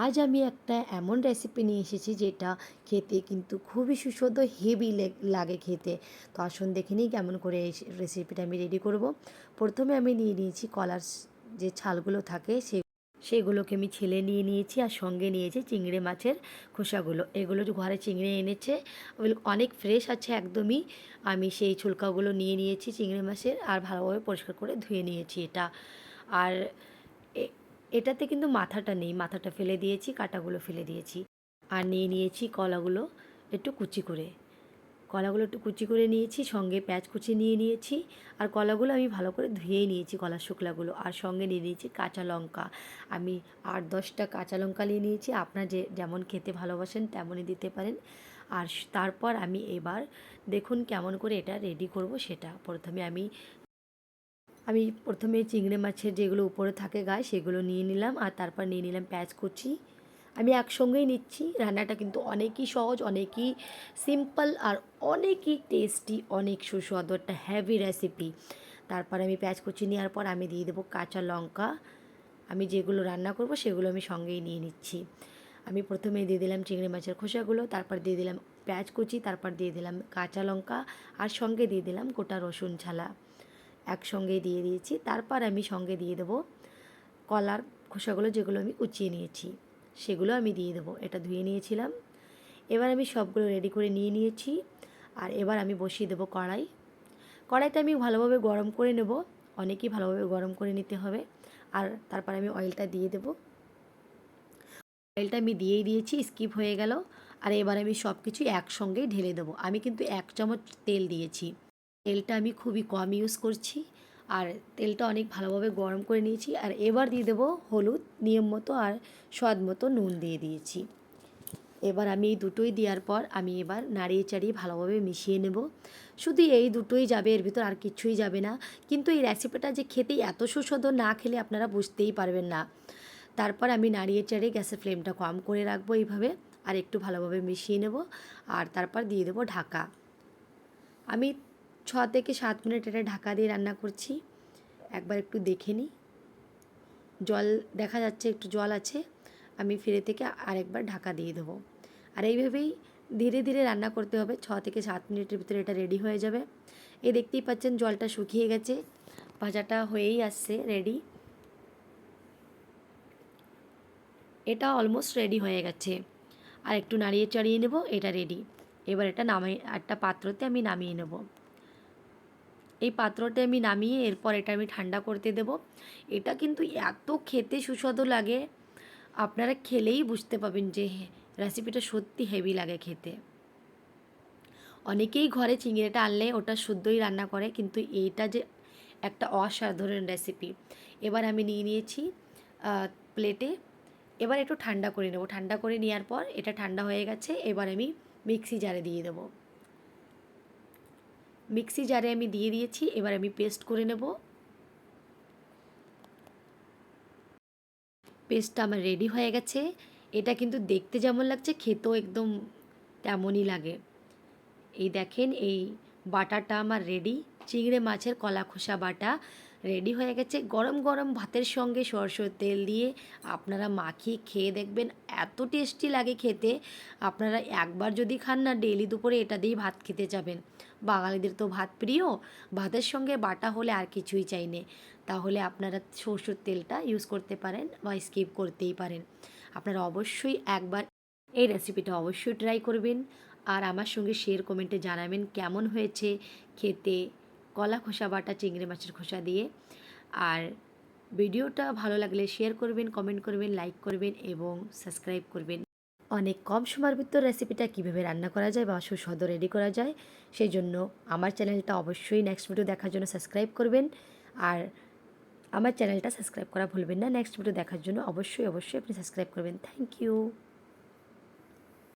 আজ আমি একটা এমন রেসিপি নিয়ে এসেছি যেটা খেতে কিন্তু খুবই সুস্বাদু হেভি লাগে খেতে। তো আসুন দেখে নিই কেমন করে এই রেসিপিটা আমি রেডি করব। প্রথমে আমি নিয়ে নিয়েছি কলার যে ছালগুলো থাকে সে, সেগুলোকে আমি ছেলে নিয়ে নিয়েছি আর সঙ্গে নিয়েছি চিংড়ি মাছের খোসাগুলো। এগুলো ঘরে চিংড়ি এনেছে। অনেক ফ্রেশ আছে একদমই। আমি সেই ছুলকাগুলো নিয়ে নিয়েছি চিংড়ি মাছের আর ভালোভাবে পরিষ্কার করে ধুয়ে নিয়েছি এটা। আর এটাতে কিন্তু মাথাটা নেই। মাথাটা ফেলে দিয়েছি, কাটাগুলো ফেলে দিয়েছি। আর নিয়ে নিয়েছি কলাগুলো একটু কুচি করে। কলাগুলো একটু কুচি করে নিয়েছি, সঙ্গে প্যাঁচ কুচি নিয়ে নিয়েছি। আর কলাগুলো আমি ভালো করে ধুয়েই নিয়েছি কলা শুকলাগুলো। আর সঙ্গে নিয়ে নিয়েছি কাঁচা লঙ্কা। আমি আট দশটা কাঁচা লঙ্কা নিয়ে নিয়েছি। আপনার যে যেমন খেতে ভালোবাসেন তেমনই দিতে পারেন। আর তারপর আমি এবার দেখুন কেমন করে এটা রেডি করব সেটা। প্রথমে আমি আমি প্রথমে চিংড়ি মাছের যেগুলো উপরে থাকে গায়ে সেগুলো নিয়ে নিলাম আর তারপর নিয়ে নিলাম প্যাঁচ কুচি। আমি একসঙ্গেই নিচ্ছি, রান্নাটা কিন্তু অনেকই সহজ, অনেকই সিম্পল আর অনেকই টেস্টি অনেক সুস্বাদু একটা হ্যাভি রেসিপি তারপর আমি পেঁয়াজ কুচি নেওয়ার পর আমি দিয়ে দেবো কাঁচা লঙ্কা। আমি যেগুলো রান্না করব সেগুলো আমি সঙ্গেই নিয়ে নিচ্ছি। আমি প্রথমে দিয়ে দিলাম চিংড়ি মাছের খোসাগুলো, তারপর দিয়ে দিলাম পেঁয়াজ কুচি, তারপর দিয়ে দিলাম কাঁচা লঙ্কা আর সঙ্গে দিয়ে দিলাম গোটা রসুন ছালা। একসঙ্গে দিয়ে দিয়েছি। তারপর আমি সঙ্গে দিয়ে দেবো কলার খোসাগুলো যেগুলো আমি কুচিয়ে নিয়েছি, সেগুলো আমি দিয়ে দেবো। এটা ধুয়ে নিয়েছিলাম। এবার আমি সবগুলো রেডি করে নিয়ে নিয়েছি আর এবার আমি বসিয়ে দেবো কড়াই। কড়াইটা আমি ভালোভাবে গরম করে নেব, অনেকই ভালোভাবে গরম করে নিতে হবে। আর তারপর আমি অয়েলটা দিয়ে দেব। অয়েলটা আমি দিয়েই দিয়েছি স্কিপ হয়ে গেল। আর এবার আমি সব কিছু একসঙ্গেই ঢেলে দেবো। আমি কিন্তু এক চামচ তেল দিয়েছি। তেলটা আমি খুবই কম ইউজ করছি আর তেলটা অনেক ভালোভাবে গরম করে নিয়েছি আর এবার দিয়ে দেবো হলুদ, নিয়ম মতো আর স্বাদ মতো নুন দিয়ে দিয়েছি। এবার আমি এই দুটোই দেওয়ার পর আমি এবার নাড়িয়ে চাড়িয়ে ভালোভাবে মিশিয়ে নেব। শুধু এই দুটোই যাবে, এর ভিতর আর কিছুই যাবে না। কিন্তু এই রেসিপিটা যে খেতেই এত সুস্বাদু না খেলে আপনারা বুঝতেই পারবেন না। তারপর আমি নাড়িয়ে চাড়িয়ে গ্যাসের ফ্লেমটা কম করে রাখব এইভাবে আর একটু ভালোভাবে মিশিয়ে নেব। আর তারপর দিয়ে দেবো ঢাকা। আমি ছ থেকে সাত মিনিট এটা ঢাকা দিয়ে রান্না করছি। একবার একটু দেখে নিই। জল, দেখা যাচ্ছে একটু জল আছে, আমি ফিরে থেকে আরেকবার ঢাকা দিয়ে দেবো। আর এইভাবেই ধীরে ধীরে রান্না করতে হবে, ছ থেকে সাত মিনিটের ভিতরে এটা রেডি হয়ে যাবে। এ দেখতেই পাচ্ছেন জলটা শুকিয়ে গেছে, ভাজাটা হয়েই আসছে রেডি। এটা অলমোস্ট রেডি হয়ে গেছে। আর একটু নাড়িয়ে চাড়িয়ে নেব, এটা রেডি। এবার এটা নামিয়ে একটা পাত্রতে আমি নামিয়ে নেব। এই পাত্রতে আমি নামিয়ে এরপর এটা আমি ঠান্ডা করতে দেব। এটা কিন্তু এত খেতে সুস্বাদু লাগে, আপনারা খেলেই বুঝতে পাবেন যে রেসিপিটা সত্যি হেভি লাগে খেতে। অনেকেই ঘরে চিংড়িটা আনলে ওটা শুদ্ধই রান্না করে, কিন্তু এইটা যে একটা অসাধারণ রেসিপি এবার আমি নিয়ে নিয়েছি প্লেটে এবার একটু ঠান্ডা করে নেব। ঠান্ডা করে নেওয়ার পর এটা ঠান্ডা হয়ে গেছে, এবার আমি মিক্সি জারে দিয়ে দেবো। মিক্সি জারে আমি দিয়ে দিয়েছি, এবার আমি পেস্ট করে নেব। পেস্টটা আমার রেডি হয়ে গেছে। এটা কিন্তু দেখতে যেমন লাগছে, খেতেও একদম তেমনই লাগে। এই দেখেন, এই বাটাটা আমার রেডি, চিংড়ে মাছের কলা খোসা বাটা। রেডি হয়ে গেছে গরম গরম ভাতের সঙ্গে সরষের তেল দিয়ে। আপনারা মাখিয়ে খেয়ে দেখবেন, এত টেস্টি লাগে খেতে। আপনারা একবার যদি খান না ডেলি দুপুরে এটা দিয়েই ভাত খেতে যাবেন। বাঙালিদের তো ভাত প্রিয়, ভাতের সঙ্গে বাটা হলে আর কিছুই চাই নে। তাহলে আপনারা সরষের তেলটা ইউজ করতে পারেন বা স্কিপ করতেই পারেন। আপনারা অবশ্যই একবার এই রেসিপিটা অবশ্যই ট্রাই করবেন। আর আমার সঙ্গে শেয়ার কমেন্টে জানাবেন কেমন হয়েছে খেতে। কলা খোসা, বাটা, চিংড়ি মাছের খোসা দিয়ে। আর ভিডিওটা ভালো লাগলে শেয়ার করবেন কমেন্ট করবেন লাইক করবেন এবং সাবস্ক্রাইব করবেন। অনেক কম সময়ের ভিতর রেসিপিটা কীভাবে রান্না করা যায় বা সুস্বাদু রেডি করা যায় সেই জন্য আমার চ্যানেলটা অবশ্যই নেক্সট ভিডিও দেখার জন্য সাবস্ক্রাইব করবেন। আর আমার চ্যানেলটা সাবস্ক্রাইব করা ভুলবেন না নেক্সট ভিডিও দেখার জন্য অবশ্যই অবশ্যই আপনি সাবস্ক্রাইব করবেন। Thank you